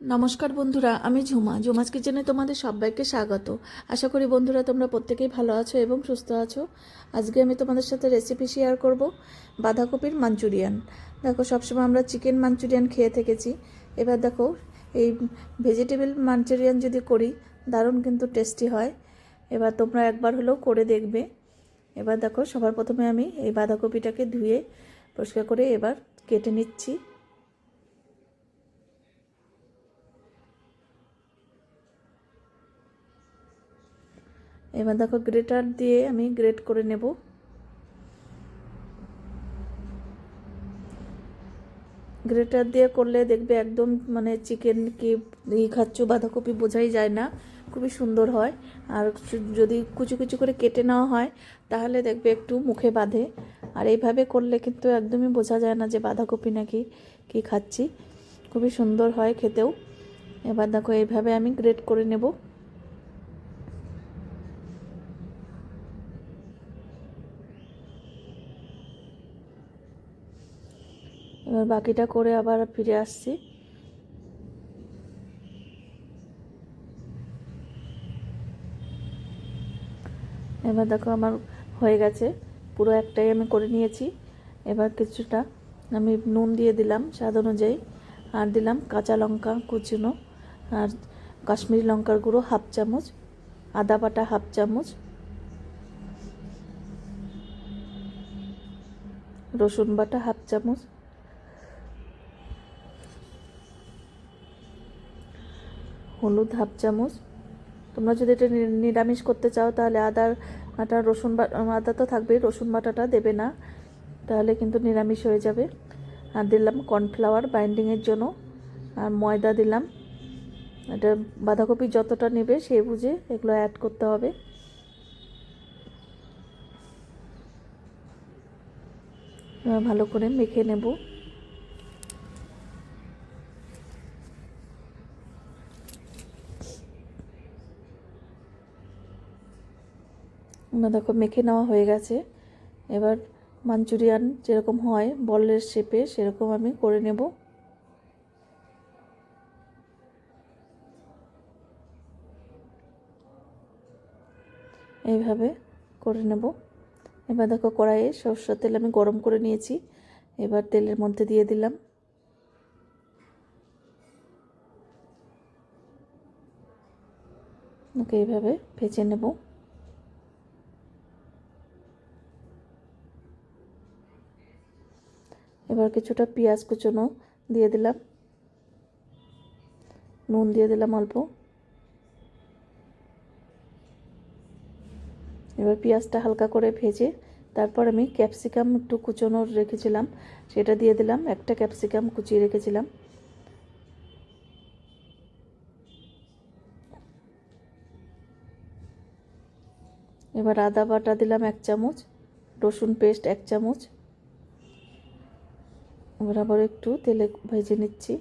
নমস্কার বন্ধুরা, আমি ঝুমা। ঝুমাস কিচেনে তোমাদের সবাইকে স্বাগত। আশা করি বন্ধুরা তোমরা প্রত্যেকেই ভালো আছো এবং সুস্থ আছো। আজকে আমি তোমাদের সাথে রেসিপি শেয়ার করব বাঁধাকপির মাঞ্চুরিয়ান। দেখো, সবসময় আমরা চিকেন মাঞ্চুরিয়ান খেয়ে থেকেছি। এবার দেখো, এই ভেজিটেবল মাঞ্চুরিয়ান যদি করি, দারুণ কিন্তু টেস্টি হয়। এবার তোমরা একবার হলেও করে দেখবে। এবার দেখো, সবার প্রথমে আমি এই বাঁধাকপিটাকে ধুয়ে পরিষ্কার করে এবার কেটে নিচ্ছি। এবার দেখো গ্রেটার দিয়ে আমি গ্রেট করে নেব। গ্রেটার দিয়ে করলে দেখবে একদম মানে চিকেন কি ই খাচ্ছ, বাঁধাকপি বোঝাই যায় না, খুবই সুন্দর হয়। আর যদি কুচু কুচু করে কেটে নেওয়া হয়, তাহলে দেখবে একটু মুখে বাঁধে। আর এইভাবে করলে কিন্তু একদমই বোঝা যায় না যে বাঁধাকপি নাকি কি খাচ্ছি। খুবই সুন্দর হয় খেতেও। এবার দেখো এইভাবে আমি গ্রেট করে নেব। এবার বাকিটা করে আবার ফিরে আসছি। এবার দেখো আমার হয়ে গেছে। পুরো একটাই আমি করে নিয়েছি। এবার কিছুটা আমি নুন দিয়ে দিলাম স্বাদ অনুযায়ী। আর দিলাম কাঁচা লঙ্কা কুচুনো আর কাশ্মীরি লঙ্কার গুঁড়ো হাফ চামচ, আদা বাটা হাফ চামচ, রসুন বাটা হাফ চামচ হলুদ হাফ চামচ। তোমরা যদি এটা নিরামিষ করতে চাও, তাহলে আদার বাটা, রসুন আদা তো থাকবেই, রসুন বাটাটা দেবে না, তাহলে কিন্তু নিরামিষ হয়ে যাবে। আর দিলাম কর্নফ্লাওয়ার বাইন্ডিংয়ের জন্য, আর ময়দা দিলাম। এটা বাঁধাকপি যতটা নেবে সে বুঝে এগুলো অ্যাড করতে হবে। ভালো করে মেখে নেব। দেখো, মেখে নেওয়া হয়ে গেছে। এবার মাঞ্চুরিয়ান যেরকম হয়, বলের শেপে সেরকম আমি করে নেব। এইভাবে করে নেব। এবার দেখো, কড়াইয়ে সরষের তেল আমি গরম করে নিয়েছি। এবার তেলের মধ্যে দিয়ে দিলাম। ওকে, এইভাবে ভেজে নেব। এবার কিছুটা পেঁয়াজ কুচনো দিয়ে দিলাম। নুন দিয়ে দিলাম অল্প। এবার পেঁয়াজটা হালকা করে ভেজে তারপর আমি ক্যাপসিকাম একটু কুচনো রেখেছিলাম, সেটা দিয়ে দিলাম। একটা ক্যাপসিকাম কুচিয়ে রেখেছিলাম। এবার আদা বাটা দিলাম এক চামচ, রসুন পেস্ট এক চামচ। এবার আবার একটু তেলে ভেজে নিচ্ছি।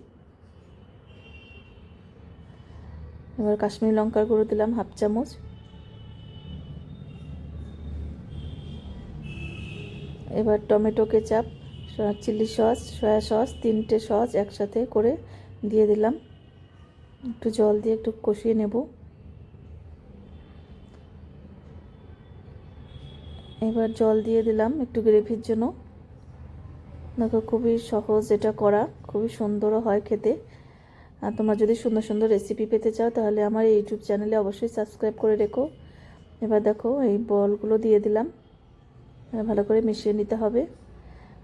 এবার কাশ্মীরি লঙ্কার গুঁড়ো দিলাম হাফ চামচ। এবার tomato ketchup chilli sauce, soya sauce তিনটে সস একসাথে করে দিয়ে দিলাম। একটু জল দিয়ে একটু কষিয়ে নেব। এবার জল দিয়ে দিলাম একটু গ্রেভির জন্য। দেখো খুবই সহজ এটা করা, খুবই সুন্দরও হয় খেতে। আর তোমরা যদি সুন্দর সুন্দর রেসিপি পেতে চাও, তাহলে আমার ইউটিউব চ্যানেলে অবশ্যই সাবস্ক্রাইব করে রেখো। এবার দেখো, এই বলগুলো দিয়ে দিলাম। ভালো করে মিশিয়ে নিতে হবে।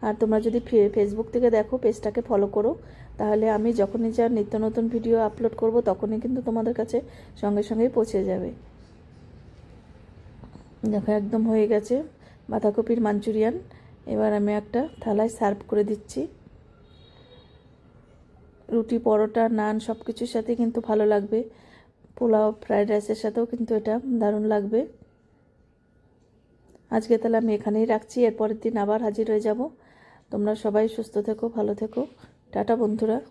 আর তোমরা যদি ফেসবুক থেকে দেখো, পেজটাকে ফলো করো, তাহলে আমি যখনই যা নিত্য নতুন ভিডিও আপলোড করব, তখনই কিন্তু তোমাদের কাছে সঙ্গে সঙ্গেই পৌঁছে যাবে। দেখো, একদম হয়ে গেছে। বাঁধাকপির মাঞ্চুরিয়ান। এবার আমি একটা থালায় সার্ভ করে দিচ্ছি। রুটি, পরোটা, নান সব কিছুর সাথে কিন্তু ভালো লাগবে। পোলাও, ফ্রায়েড রাইসের সাথেও কিন্তু এটা দারুণ লাগবে। আজকে তাহলে আমি এখানেই রাখছি। এরপরের দিন আবার হাজির হয়ে যাব। তোমরা সবাই সুস্থ থেকো, ভালো থেকো। টাটা বন্ধুরা।